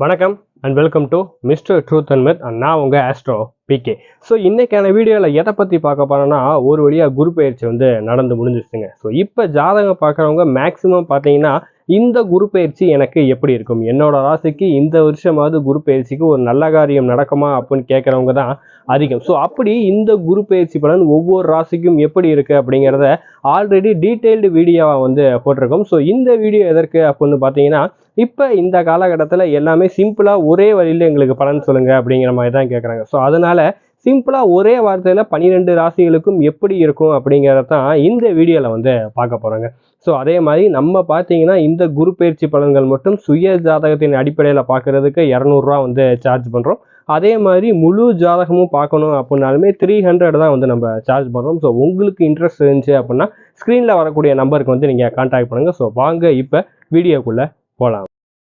வணக்கம் and welcome to mister truth and myth and நான் உங்கள் ஆஸ்ட்ரோ பிகே ஸோ இன்றைக்கான வீடியோவில் எதை பற்றி பார்க்க போனோன்னா ஒரு வழியாக குரு பயிற்சி வந்து நடந்து முடிஞ்சிச்சுங்க ஸோ இப்போ ஜாதகம் பார்க்குறவங்க மேக்ஸிமம் பார்த்தீங்கன்னா இந்த குரு பயிற்சி எனக்கு எப்படி இருக்கும்? என்னோட ராசிக்கு இந்த வருஷமாவது குரு பயிற்சிக்கு ஒரு நல்ல காரியம் நடக்குமா அப்படின்னு கேட்குறவங்க தான் அதிகம். ஸோ அப்படி இந்த குரு பயிற்சி பலன் ஒவ்வொரு ராசிக்கும் எப்படி இருக்குது அப்படிங்கிறத ஆல்ரெடி டீட்டெயில்டு வீடியோவாக வந்து போட்டிருக்கோம். ஸோ இந்த வீடியோ எதற்கு அப்படின்னு பார்த்தீங்கன்னா இப்போ இந்த காலகட்டத்தில் எல்லாமே சிம்பிளாக ஒரே வழியில் எங்களுக்கு பலன் சொல்லுங்கள் அப்படிங்கிற மாதிரி தான் கேட்குறாங்க ஸோ அதனால் சிம்பிளாக ஒரே வார்த்தையில் பன்னிரெண்டு ராசிகளுக்கும் எப்படி இருக்கும் அப்படிங்கிறத தான் இந்த வீடியோவில் வந்து பார்க்க போகிறாங்க ஸோ அதே மாதிரி நம்ம பார்த்தீங்கன்னா இந்த குரு பயிற்சி பலன்கள் மட்டும் சுய ஜாதகத்தின் அடிப்படையில் பார்க்குறதுக்கு இரநூறுவா வந்து சார்ஜ் பண்ணுறோம் அதே மாதிரி முழு ஜாதகமும் பார்க்கணும் அப்படின்னாலுமே த்ரீ ஹண்ட்ரட் தான் வந்து நம்ம சார்ஜ் பண்ணுறோம் ஸோ உங்களுக்கு இன்ட்ரெஸ்ட் இருந்துச்சு அப்படின்னா ஸ்க்ரீனில் வரக்கூடிய நம்பருக்கு வந்து நீங்கள் கான்டாக்ட் பண்ணுங்கள் ஸோ வாங்க இப்போ வீடியோக்குள்ளே போகலாம்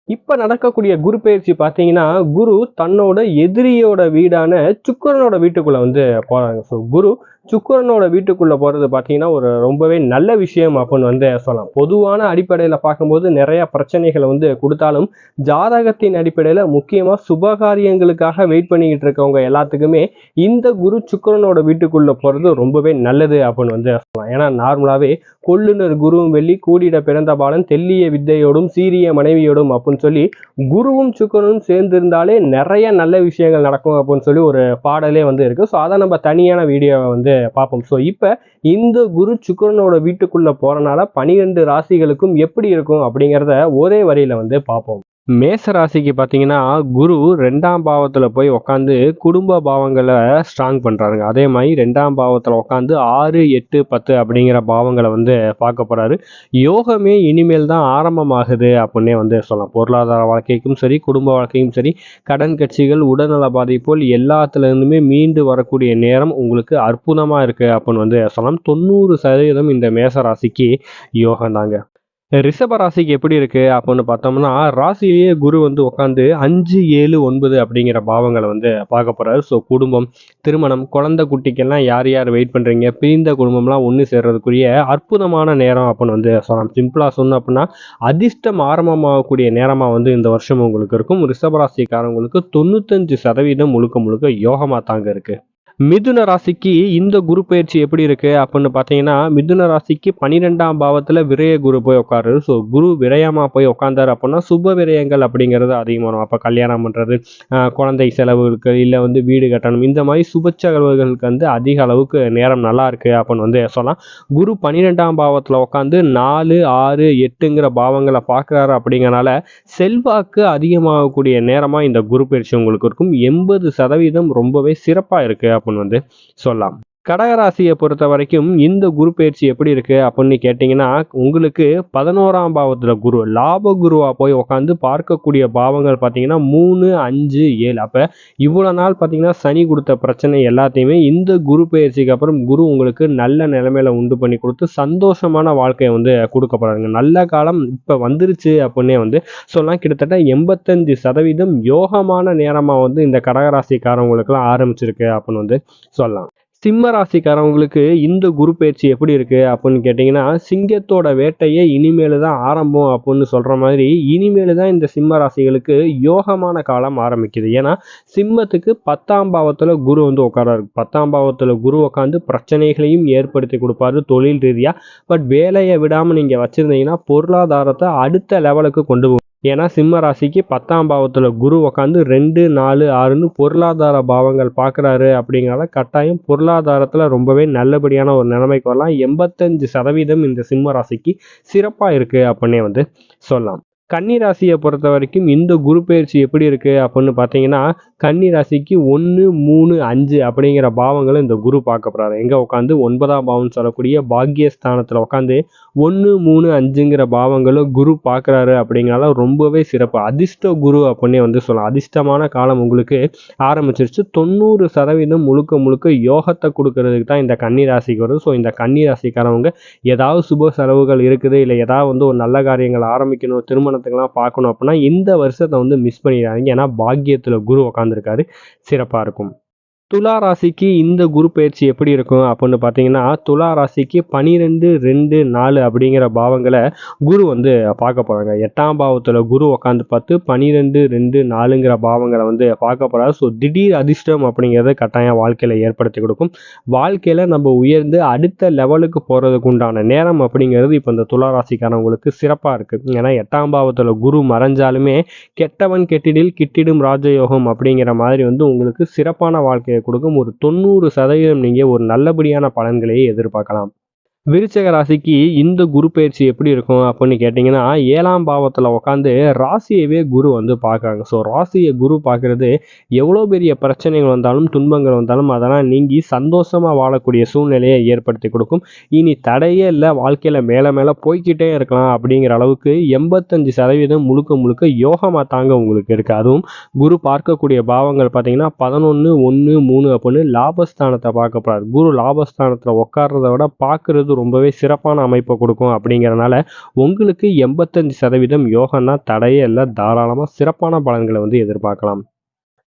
இப்போ நடக்கக்கூடிய குரு பயிற்சி பார்த்தீங்கன்னா குரு தன்னோட எதிரியோட வீடான சுக்கரனோட வீட்டுக்குள்ளே வந்து போகிறாங்க ஸோ குரு சுக்கரனோட வீட்டுக்குள்ளே போகிறது பார்த்தீங்கன்னா ஒரு ரொம்பவே நல்ல விஷயம் அப்படின்னு வந்து சொல்லலாம். பொதுவான அடிப்படையில் பார்க்கும்போது நிறையா பிரச்சனைகளை வந்து கொடுத்தாலும் ஜாதகத்தின் அடிப்படையில் முக்கியமாக சுபகாரியங்களுக்காக வெயிட் பண்ணிக்கிட்டு இருக்கவங்க எல்லாத்துக்குமே இந்த குரு சுக்கரனோட வீட்டுக்குள்ளே போகிறது ரொம்பவே நல்லது அப்படின்னு வந்து சொல்லலாம். ஏன்னா நார்மலாகவே கொள்ளுனர் குருவும் வெள்ளி கூடிட பிறந்த பாலன் தெல்லிய வித்தையோடும் சீரிய மனைவியோடும் அப்படின்னு சொல்லி குருவும் சுக்கரனும் சேர்ந்திருந்தாலே நிறைய நல்ல விஷயங்கள் நடக்கும் அப்படின்னு சொல்லி ஒரு பாடலே வந்து இருக்கு. ஸோ அதை நம்ம தனியான வீடியோவை வந்து பார்ப்போம். ஸோ இப்போ இந்த குரு சுக்கரனோட வீட்டுக்குள்ள போறனால பனிரெண்டு ராசிகளுக்கும் எப்படி இருக்கும் அப்படிங்கிறத ஒரே வரியில வந்து பார்ப்போம். மேச ராசிக்கு பார்த்தீங்கன்னா குரு ரெண்டாம் பாவத்தில் போய் உக்காந்து குடும்ப பாவங்களை ஸ்ட்ராங் பண்ணுறாருங்க அதே மாதிரி ரெண்டாம் பாவத்தில் உட்காந்து ஆறு எட்டு பத்து அப்படிங்கிற பாவங்களை வந்து பார்க்க போகிறாரு யோகமே இனிமேல் தான் ஆரம்பமாகுது அப்படின்னே வந்து சொல்லலாம். பொருளாதார வாழ்க்கைக்கும் சரி குடும்ப வாழ்க்கைக்கும் சரி கடன் கட்சிகள் உடல்நல பாதிப்போல் எல்லாத்துலேருந்துமே மீண்டு வரக்கூடிய நேரம் உங்களுக்கு அற்புதமாக இருக்குது அப்படின்னு வந்து சொல்லலாம். தொண்ணூறு சதவீதம் இந்த மேச ராசிக்கு யோகம் தாங்க ரிஷப ராசிக்கு எப்படி இருக்கு? அப்படின்னு பார்த்தோம்னா ராசியிலேயே குரு வந்து உட்காந்து அஞ்சு ஏழு ஒன்பது அப்படிங்கிற பாவங்களை வந்து பார்க்க போறாரு. ஸோ குடும்பம் திருமணம் குழந்தை குட்டிக்கெல்லாம் யார் யார் வெயிட் பண்றீங்க? பிரிந்த குடும்பம்லாம் ஒன்று சேர்றதுக்குரிய அற்புதமான நேரம் அப்படின்னு வந்து சொல்லலாம். சிம்பிளாக சொன்னோம் அப்படின்னா அதிர்ஷ்டம் ஆரம்பமாகக்கூடிய நேரமாக வந்து இந்த வருஷம் உங்களுக்கு இருக்கும். ரிஷபராசிக்காரங்களுக்கு தொண்ணூத்தஞ்சு சதவீதம் முழுக்க முழுக்க யோகமாக தாங்க இருக்கு. மிதுன ராசிக்கு இந்த குரு பயிற்சி எப்படி இருக்கு? அப்படின்னு பார்த்தீங்கன்னா மிதுன ராசிக்கு பன்னிரெண்டாம் பாவத்தில் விரய குரு போய் உட்காரு ஸோ குரு விரயமா போய் உட்காந்தாரு அப்படின்னா சுப விரயங்கள் அப்படிங்கிறது அதிகமாகும். அப்போ கல்யாணம் பண்ணுறது குழந்தை செலவுகளுக்கு இல்லை வந்து வீடு கட்டணும் இந்த மாதிரி சுப செலவுகளுக்கு வந்து அதிக அளவுக்கு நேரம் நல்லா இருக்கு அப்படின்னு வந்து சொல்லலாம். குரு பன்னிரெண்டாம் பாவத்தில் உட்காந்து நாலு ஆறு எட்டுங்கிற பாவங்களை பார்க்குறாரு அப்படிங்கறனால செல்வாக்கு அதிகமாகக்கூடிய நேரமாக இந்த குரு பயிற்சி உங்களுக்கு இருக்கும். எண்பது சதவீதம் ரொம்பவே சிறப்பாக இருக்குது அப்படின்னு வந்து சொல்லலாம். கடகராசியை பொறுத்த வரைக்கும் இந்த குரு பயிற்சி எப்படி இருக்கு அப்படின்னு கேட்டிங்கன்னா உங்களுக்கு பதினோராம் பாவத்தில் குரு லாப குருவா போய் உட்காந்து பார்க்கக்கூடிய பாவங்கள் பார்த்தீங்கன்னா மூணு அஞ்சு ஏழு. அப்போ இவ்வளோ நாள் பார்த்தீங்கன்னா சனி கொடுத்த பிரச்சனை எல்லாத்தையுமே இந்த குரு பயிற்சிக்கு அப்புறம் குரு உங்களுக்கு நல்ல நிலைமையில உண்டு பண்ணி கொடுத்து சந்தோஷமான வாழ்க்கையை வந்து கொடுக்க போறாங்க நல்ல காலம் இப்போ வந்துருச்சு அப்படின்னே வந்து சொல்லலாம். கிட்டத்தட்ட எண்பத்தஞ்சு சதவீதம் யோகமான நேரமாக வந்து இந்த கடகராசிக்காரவங்களுக்குலாம் ஆரம்பிச்சிருக்கு அப்படின்னு வந்து சொல்லலாம். சிம்ம ராசிக்காரவங்களுக்கு இந்த குரு பயிற்சி எப்படி இருக்கு அப்படின்னு கேட்டிங்கன்னா சிங்கத்தோட வேட்டையே இனிமேல் தான் ஆரம்பம் அப்படின்னு சொல்கிற மாதிரி இனிமேல் தான் இந்த சிம்ம ராசிகளுக்கு யோகமான காலம் ஆரம்பிக்குது. ஏன்னா சிம்மத்துக்கு பத்தாம் பாவத்தில் குரு வந்து உட்காராரு பத்தாம் பாவத்தில் குரு உட்காந்து பிரச்சனைகளையும் ஏற்படுத்தி கொடுப்பாரு தொழில் ரீதியாக பட் வேலையை விடாமல் நீங்கள் வச்சுருந்தீங்கன்னா பொருளாதாரத்தை அடுத்த லெவலுக்கு கொண்டு போகும் ஏன்னா சிம்ம ராசிக்கு பத்தாம் பாவத்தில் குரு உக்காந்து ரெண்டு நாலு ஆறுன்னு பொருளாதார பாவங்கள் பார்க்குறாரு அப்படிங்கிறத கட்டாயம் பொருளாதாரத்தில் ரொம்பவே நல்லபடியான ஒரு நிலைமைக்கு வரலாம். எண்பத்தஞ்சு சதவீதம் இந்த சிம்ம ராசிக்கு சிறப்பாக இருக்குது அப்படின்னே வந்து சொல்லலாம். கன்னி ராசியை பொறுத்த வரைக்கும் இந்த குரு பயிற்சி எப்படி இருக்குது அப்படின்னு பார்த்தீங்கன்னா கன்னி ராசிக்கு ஒன்று மூணு அஞ்சு அப்படிங்கிற பாவங்களும் இந்த குரு பார்க்க போகிறாரு எங்கே உட்காந்து ஒன்பதாம் பாவம்னு சொல்லக்கூடிய பாக்கியஸ்தானத்தில் உட்காந்து ஒன்று மூணு அஞ்சுங்கிற பாவங்களும் குரு பார்க்குறாரு அப்படிங்கிறனால ரொம்பவே சிறப்பு. அதிர்ஷ்ட குரு அப்படின்னே வந்து சொல்லலாம். அதிர்ஷ்டமான காலம் உங்களுக்கு ஆரம்பிச்சிருச்சு. தொண்ணூறு சதவீதம் முழுக்க முழுக்க யோகத்தை கொடுக்கறதுக்கு தான் இந்த கன்னி ராசிக்கு வருது. ஸோ இந்த கன்னி ராசிக்காரவங்க ஏதாவது சுப செலவுகள் இருக்குது இல்லை ஏதாவது வந்து ஒரு நல்ல காரியங்கள் ஆரம்பிக்கணும் திருமணத்துக்கெல்லாம் பார்க்கணும் அப்படின்னா இந்த வருஷத்தை வந்து மிஸ் பண்ணிடுறாங்க ஏன்னா பாக்கியத்தில் குரு உட்காந்து உட்காந்துருக்காரு சிறப்பாக இருக்கும். துலா ராசிக்கு இந்த குரு பயிற்சி எப்படி இருக்கும் அப்படின்னு பார்த்தீங்கன்னா துலா ராசிக்கு பனிரெண்டு ரெண்டு நாலு அப்படிங்கிற பாவங்களை குரு வந்து பார்க்க போகிறாங்க எட்டாம் பாவத்தில் குரு உட்காந்து பார்த்து பனிரெண்டு ரெண்டு நாலுங்கிற பாவங்களை வந்து பார்க்க போகிறாரு ஸோ திடீர் அதிர்ஷ்டம் அப்படிங்கிறத கட்டாயம் வாழ்க்கையில் ஏற்படுத்தி கொடுக்கும். வாழ்க்கையில் நம்ம உயர்ந்து அடுத்த லெவலுக்கு போகிறதுக்கு உண்டான நேரம் அப்படிங்கிறது இப்போ இந்த துலா ராசிக்காரவங்களுக்கு சிறப்பாக இருக்குது ஏன்னா எட்டாம் பாவத்தில் குரு மறைஞ்சாலுமே கெட்டவன் கெட்டிடில் கிட்டிடும் ராஜயோகம் அப்படிங்கிற மாதிரி வந்து உங்களுக்கு சிறப்பான வாழ்க்கையை கொடுக்கும் ஒரு தொண்ணூறு சதவீதம் நீங்கள் ஒரு நல்லபடியான பலன்களையே எதிர்பார்க்கலாம். விருச்சக ராசிக்கு இந்த குரு பயிற்சி எப்படி இருக்கும் அப்படின்னு கேட்டிங்கன்னா ஏழாம் பாவத்தில் உட்காந்து ராசியவே குரு வந்து பார்க்குறாங்க. ஸோ ராசியை குரு பார்க்குறது எவ்வளோ பெரிய பிரச்சனைகள் வந்தாலும் துன்பங்கள் வந்தாலும் அதெல்லாம் நீங்கி சந்தோஷமாக வாழக்கூடிய சூழ்நிலையை ஏற்படுத்தி கொடுக்கும். இனி தடையே இல்லை வாழ்க்கையில் மேலே மேலே போய்கிட்டே இருக்கலாம் அப்படிங்கிற அளவுக்கு எண்பத்தஞ்சு சதவீதம் முழுக்க முழுக்க யோகமாக தாங்க உங்களுக்கு இருக்குது அதுவும் குரு பார்க்கக்கூடிய பாவங்கள் பார்த்தீங்கன்னா பதினொன்று ஒன்று மூணு அப்படின்னு லாபஸ்தானத்தை பார்க்க குரு லாபஸ்தானத்தில் உட்கார்றத விட பார்க்குறது ரொம்பவே சிறப்பான அமைப்பை கொடுக்கும் அப்படிங்கிறனால உங்களுக்கு எண்பத்தஞ்சு சதவீதம் யோகன்னா தடையே இல்லை. தாராளமாக சிறப்பான பலன்களை வந்து எதிர்பார்க்கலாம்.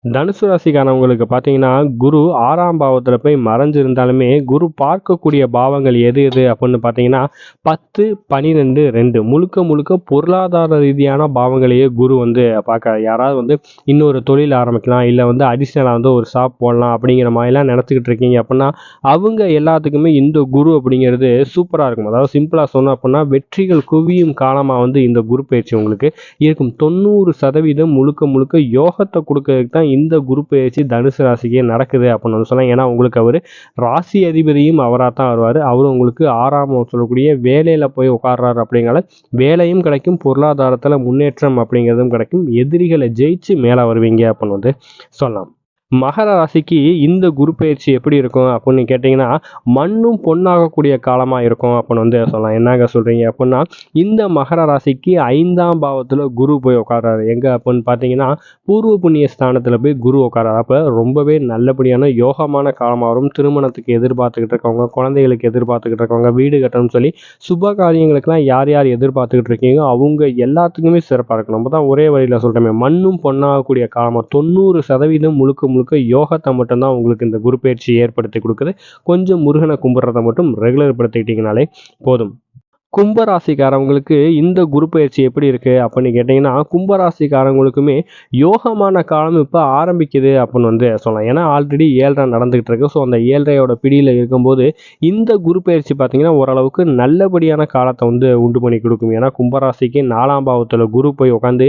தனுசு ராசிக்காரவங்களுக்கு பார்த்தீங்கன்னா குரு ஆறாம் பாவத்தில் போய் மறைஞ்சிருந்தாலுமே குரு பார்க்கக்கூடிய பாவங்கள் எது எது அப்படின்னு பார்த்தீங்கன்னா பத்து பனிரெண்டு ரெண்டு. முழுக்க முழுக்க பொருளாதார ரீதியான பாவங்களையே குரு வந்து பார்க்க யாராவது வந்து இன்னொரு தொழில் ஆரம்பிக்கலாம் இல்லை வந்து அடிஷ்னலாக வந்து ஒரு ஷாப் போடலாம் அப்படிங்கிற மாதிரிலாம் நினச்சிக்கிட்டு இருக்கீங்க அப்படின்னா அவங்க எல்லாத்துக்குமே இந்த குரு அப்படிங்கிறது சூப்பராக இருக்கும். அதாவது சிம்பிளாக சொன்னோம் அப்படின்னா வெற்றிகள் குவியும் காலமாக வந்து இந்த குரு பயிற்சி உங்களுக்கு இருக்கும். தொண்ணூறு சதவீதம் முழுக்க முழுக்க யோகத்தை கொடுக்கறதுக்கு தான் இந்த குரு பயிற்சி தனுசு ராசிக்கே நடக்குது அப்படின்னு வந்து சொன்னால் ஏன்னா உங்களுக்கு அவர் ராசி அதிபதியும் அவராக தான் வருவார். அவர் உங்களுக்கு ஆறாம் சொல்லக்கூடிய வேலையில் போய் உட்கார்றாரு அப்படிங்கிற வேலையும் கிடைக்கும் பொருளாதாரத்தில் முன்னேற்றம் அப்படிங்கிறதும் கிடைக்கும் எதிரிகளை ஜெயிச்சு மேலே வருவீங்க அப்படின்னு வந்து சொல்லலாம். மகர ராசிக்கு இந்த குரு பயிற்சி எப்படி இருக்கும் அப்படின்னு கேட்டிங்கன்னா மண்ணும் பொண்ணாகக்கூடிய காலமாக இருக்கும் அப்படின்னு வந்து சொல்லலாம். என்னங்க சொல்கிறீங்க அப்படின்னா இந்த மகர ராசிக்கு ஐந்தாம் பாவத்தில் குரு போய் உட்காராரு எங்கே அப்படின்னு பார்த்தீங்கன்னா பூர்வ புண்ணிய ஸ்தானத்தில் போய் குரு உட்காராரு அப்போ ரொம்பவே நல்லபடியான யோகமான காலமாக வரும். திருமணத்துக்கு எதிர்பார்த்துக்கிட்டு இருக்கவங்க குழந்தைகளுக்கு எதிர்பார்த்துக்கிட்டு இருக்கவங்க வீடு கட்டணும்னு சொல்லி சுப காரியங்களுக்கெல்லாம் யார் யார் எதிர்பார்த்துக்கிட்டு இருக்கீங்க அவங்க எல்லாத்துக்குமே சிறப்பாக இருக்கும் நம்ம தான் ஒரே வழியில் சொல்கிறோமே மண்ணும் பொண்ணாகக்கூடிய காலமாக தொண்ணூறு சதவீதம் முழுக்க முழுக்க யோகத்தை மட்டும்தான் உங்களுக்கு இந்த குரு பயிற்சி ஏற்படுத்தி கொடுக்குது. கொஞ்சம் முருகனை கும்பிட்றத மட்டும் ரெகுலர் படுத்திக்கிட்டிங்கனாலே போதும். கும்பராசிக்காரவங்களுக்கு இந்த குரு பயிற்சி எப்படி இருக்குது அப்படின்னு கேட்டிங்கன்னா கும்பராசிக்காரவங்களுக்குமே யோகமான காலம் இப்போ ஆரம்பிக்குது அப்படின்னு வந்து சொல்லலாம். ஏன்னா ஆல்ரெடி ஏழரை நடந்துகிட்டு இருக்கு. ஸோ அந்த ஏழரையோட பிடியில் இருக்கும்போது இந்த குரு பயிற்சி பார்த்தீங்கன்னா ஓரளவுக்கு நல்லபடியான காலத்தை வந்து உண்டு பண்ணி கொடுக்கும். ஏன்னா கும்பராசிக்கு நாலாம் பாவத்தில் குரு போய் உட்காந்து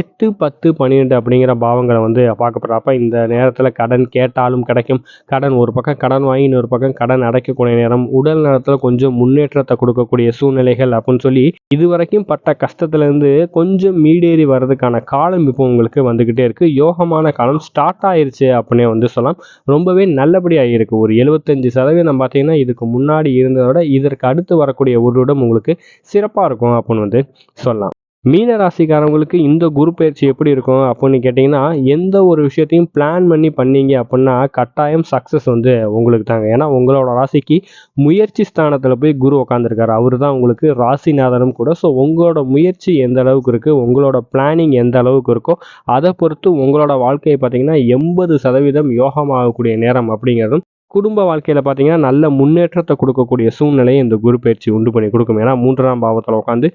எட்டு பத்து பன்னிரெண்டு அப்படிங்கிற பாவங்களை வந்து பார்க்கப்படுறப்ப இந்த நேரத்தில் கடன் கேட்டாலும் கிடைக்கும். கடன் ஒரு பக்கம் கடன் வாங்கி இன்னொரு பக்கம் கடன் அடைக்கக்கூடிய நேரம் உடல் நலத்தில் கொஞ்சம் முன்னேற்றத்தை கொடுக்கக்கூடிய சூழ்நிலை சூழ்நிலைகள் அப்படின்னு சொல்லி இது வரைக்கும் பட்ட கஷ்டத்துலேருந்து கொஞ்சம் மீடேறி வர்றதுக்கான காலம் இப்போ உங்களுக்கு வந்துக்கிட்டே இருக்குது யோகமான காலம் ஸ்டார்ட் ஆயிருச்சு அப்படின்னே வந்து சொல்லலாம். ரொம்பவே நல்லபடியாக இருக்குது ஒரு எழுபத்தஞ்சு சதவீதம் பார்த்தீங்கன்னா இதுக்கு முன்னாடி இருந்ததோட இதற்கு அடுத்து வரக்கூடிய ஒரு இடம் உங்களுக்கு சிறப்பாக இருக்கும் அப்படின்னு வந்து சொல்லலாம். மீன ராசிக்காரவங்களுக்கு இந்த குரு பயிற்சி எப்படி இருக்கும் அப்படின்னு கேட்டிங்கன்னா எந்த ஒரு விஷயத்தையும் பிளான் பண்ணி பண்ணீங்க அப்படின்னா கட்டாயம் சக்ஸஸ் வந்து உங்களுக்கு தாங்க. ஏன்னா உங்களோட ராசிக்கு முயற்சி ஸ்தானத்தில் போய் குரு உட்காந்துருக்காரு அவர் தான் உங்களுக்கு ராசிநாதனும் கூட. ஸோ உங்களோட முயற்சி எந்த அளவுக்கு இருக்குது உங்களோட பிளானிங் எந்த அளவுக்கு இருக்கோ அதை பொறுத்து உங்களோட வாழ்க்கையை பார்த்தீங்கன்னா எண்பது சதவீதம் யோகமாகக்கூடிய நேரம் அப்படிங்கிறதும் குடும்ப வாழ்க்கையில் பார்த்தீங்கன்னா நல்ல முன்னேற்றத்தை கொடுக்கக்கூடிய சூழ்நிலையை இந்த குரு பயிற்சி உண்டு பண்ணி கொடுக்கும். ஏன்னா மூன்றாம் பாவத்தில் உட்காந்து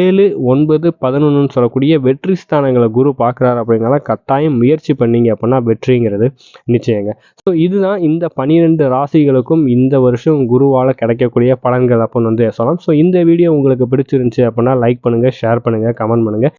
ஏழு ஒன்பது பதினொன்றுன்னு சொல்லக்கூடிய வெற்றி ஸ்தானங்களை குரு பார்க்குறாரு அப்படிங்கிறத கட்டாயம் முயற்சி பண்ணீங்க அப்படின்னா வெற்றிங்கிறது நிச்சயங்க. ஸோ இதுதான் இந்த பனிரெண்டு ராசிகளுக்கும் இந்த வருஷம் குருவால் கிடைக்கக்கூடிய பலன்கள் அப்படின்னு வந்து சொல்லலாம். ஸோ இந்த வீடியோ உங்களுக்கு பிடிச்சிருந்துச்சு அப்படின்னா லைக் பண்ணுங்கள் ஷேர் பண்ணுங்கள் கமெண்ட் பண்ணுங்கள்